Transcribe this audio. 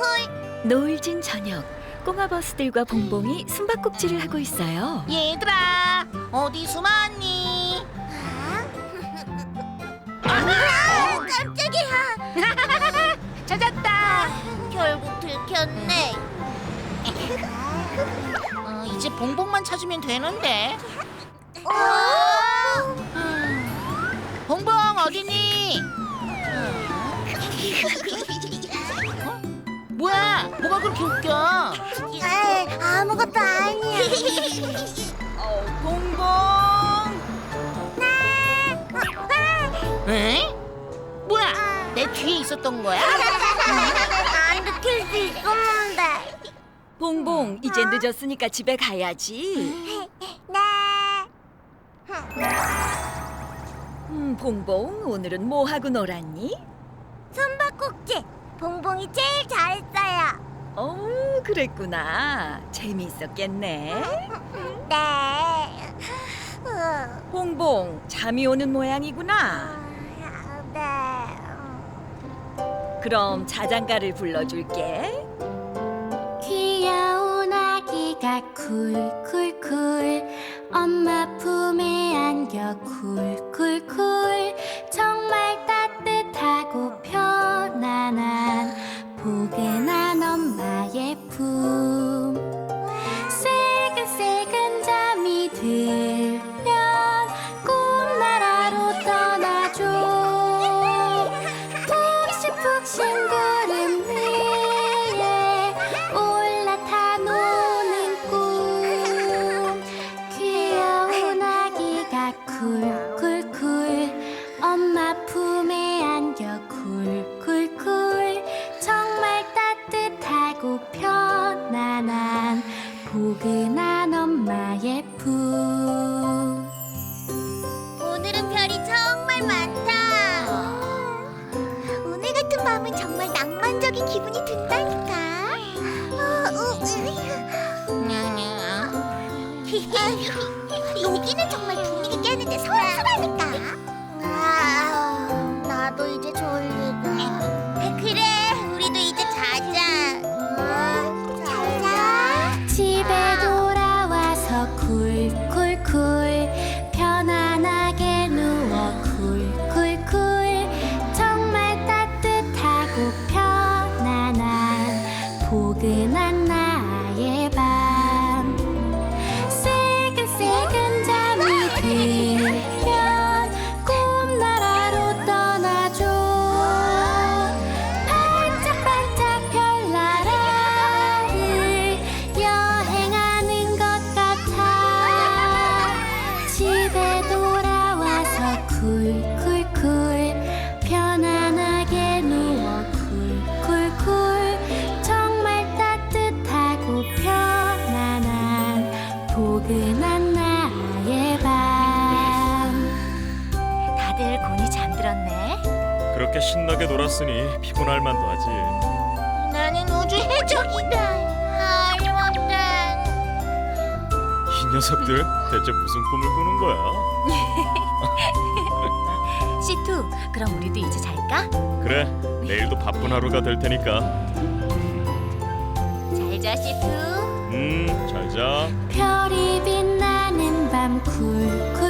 쿨쿨. 노을진 저녁 꼬마버스들과 봉봉이 숨바꼭질을 하고 있어요. 얘들아 어디 숨었니? 아, 깜짝이야. 찾았다. 결국 들켰네. 어, 이제 봉봉만 찾으면 되는데. 어? 그렇게 웃겨? 에이, 아무것도 아니야. 봉봉! 에? 뭐야? 내 뒤에 있었던 거야? 안 들킬 수 있었는데. 봉봉, 이제 늦었으니까 집에 가야지. 네. 음, 봉봉, 오늘은 뭐 하고 놀았니? 숨바꼭질. 봉봉이 제일 잘했어요. 어, 그랬구나. 재미있었겠네. 네. 어, 봉봉, 잠이 오는 모양이구나. 네. 그럼 자장가를 불러줄게. 귀여운 아기가 쿨쿨쿨 엄마 품에 품 새근새근 잠이 들면 꿈나라로 떠나줘. 푹신푹신 구름 위에 올라타 노는 꿈. 귀여운 아기가 쿨쿨쿨 엄마 품에 안겨 쿨쿨쿨. 정말 따뜻하고 편안한 포근한 엄마의 품 오늘은 별이 정말 많다. 오늘 같은 밤은 정말 낭만적인 기분이 든다니까. 어, 어, 냐냐. 으. 여기는 정말 분위기 깨는데 서운하니까. 다들 곤히 잠들었네. 그렇게 신나게 놀았으니 피곤할 만도 하지. 나는 우주 해적이다. 할멈단. 이 녀석들 대체 무슨 꿈을 꾸는 거야? 시투, 그럼 우리도 이제 잘까? 그래, 내일도 바쁜 하루가 될 테니까. 잘자, 시투. 음, 잘 자. 별이 빛나는 밤 쿨쿨쿨